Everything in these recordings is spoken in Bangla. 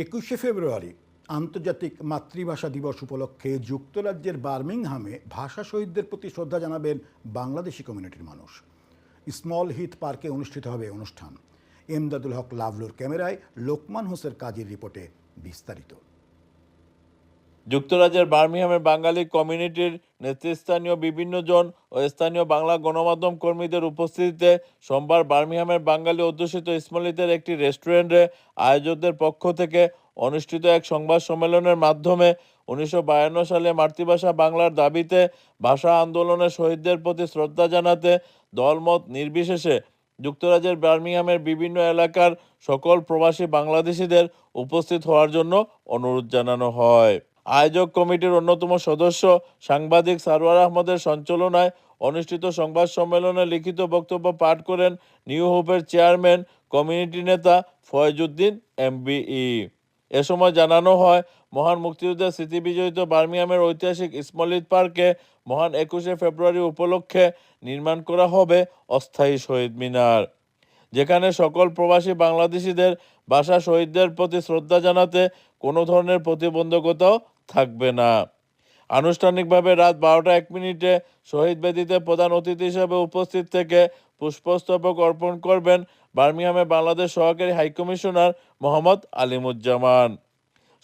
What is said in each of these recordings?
একুশে ফেব্রুয়ারি আন্তর্জাতিক মাতৃভাষা দিবস উপলক্ষে যুক্তরাজ্যের বার্মিংহামে ভাষা শহীদদের প্রতি শ্রদ্ধা জানাবেন বাংলাদেশি কমিউনিটির মানুষ। স্মল হিথ পার্কে অনুষ্ঠিত হবে অনুষ্ঠান। এমদাদুল হক লাভলুর ক্যামেরায় লোকমান হোসের কাজীর রিপোর্টে বিস্তারিত। যুক্তরাজ্যের বার্মিংহামের বাঙালি কমিউনিটির নেতৃস্থানীয় বিভিন্ন জন ও স্থানীয় বাংলা গণমাধ্যম কর্মীদের উপস্থিতিতে সোমবার বার্মিংহামের বাঙালি অধ্যুষিত ইসমালিতের একটি রেস্টুরেন্টে আয়োজকদের পক্ষ থেকে অনুষ্ঠিত এক সংবাদ সম্মেলনের মাধ্যমে উনিশশো বায়ান্ন সালে মাতৃভাষা বাংলার দাবিতে ভাষা আন্দোলনে শহীদদের প্রতি শ্রদ্ধা জানাতে দলমত নির্বিশেষে যুক্তরাজ্যের বার্মিংহামের বিভিন্ন এলাকার সকল প্রবাসী বাংলাদেশিদের উপস্থিত হওয়ার জন্য অনুরোধ জানানো হয়। আয়োজক কমিটির অন্যতম সদস্য সাংবাদিক সারোয়ার আহমদের সঞ্চালনায় অনুষ্ঠিত সংবাদ সম্মেলনে লিখিত বক্তব্য পাঠ করেন নিউ হোপের চেয়ারম্যান, কমিউনিটি নেতা ফয়জুদ্দিন এমবিই। এ সময় জানানো হয়, মহান মুক্তিযুদ্ধের স্মৃতি বিজড়িত বার্মিংহামের ঐতিহাসিক ইসমলিত পার্কে মহান একুশে ফেব্রুয়ারি উপলক্ষে নির্মাণ করা হবে অস্থায়ী শহীদ মিনার, যেখানে সকল প্রবাসী বাংলাদেশিদের ভাষা শহীদদের প্রতি শ্রদ্ধা জানাতে কোনো ধরনের প্রতিবন্ধকতাও থাকবে না। আনুষ্ঠানিকভাবে রাত বারোটা এক মিনিটে শহীদ বেদিতে প্রধান অতিথি হিসেবে উপস্থিত থেকে পুষ্পস্তবক অর্পণ করবেন বার্মিংহামে বাংলাদেশ সহকারী হাইকমিশনার মোহাম্মদ আলিমুজ্জামান।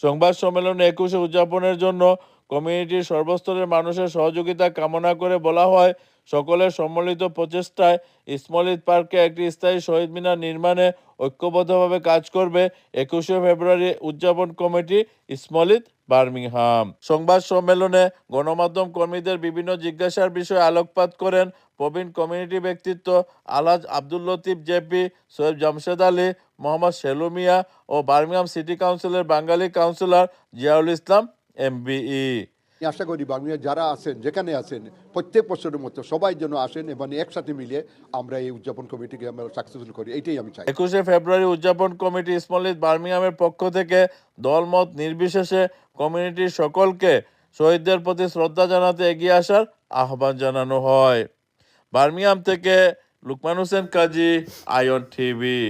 সংবাদ সম্মেলনে একুশে উদযাপনের জন্য কমিউনিটির সর্বস্তরের মানুষের সহযোগিতা কামনা করে বলা হয় সকলের সম্মিলিত প্রচেষ্টায় ইসমলিত পার্কে একটি স্থায়ী শহীদ মিনার নির্মাণে ঐক্যবদ্ধভাবে কাজ করবে একুশে ফেব্রুয়ারি উদযাপন কমিটি ইসমলিত বার্মিংহাম। সংবাদ সম্মেলনে গণমাধ্যম কর্মীদের বিভিন্ন জিজ্ঞাসার বিষয়ে আলোকপাত করেন প্রবীণ কমিউনিটি ব্যক্তিত্ব আলহাজ আব্দুল লতিফ জেপি, সৈয়দ জামশেদ আলী, মোহাম্মদ সেলুমিয়া ও বার্মিংহাম সিটি কাউন্সিলের বাঙালি কাউন্সিলর জিয়াউল ইসলাম, এমবিই। আমি আশা করি, বাংলায় যারা আছেন, যেখানে আছেন, প্রত্যেক বছরের মতো সবাই যেন আসেন এবং একসাথে মিলে আমরা এই উদযাপন কমিটিকে আমরা সাকসেসফুল করি এইটাই আমি চাই। একুশে ফেব্রুয়ারি উদযাপন কমিটি স্মলিত বার্মিংহামের পক্ষ থেকে দলমত নির্বিশেষে কমিউনিটির সকলকে শহীদদের প্রতি শ্রদ্ধা জানাতে এগিয়ে আসার আহ্বান জানানো হয়। বার্মিংহাম থেকে লুকমান হোসেন কাজী, আয়ন টিভি।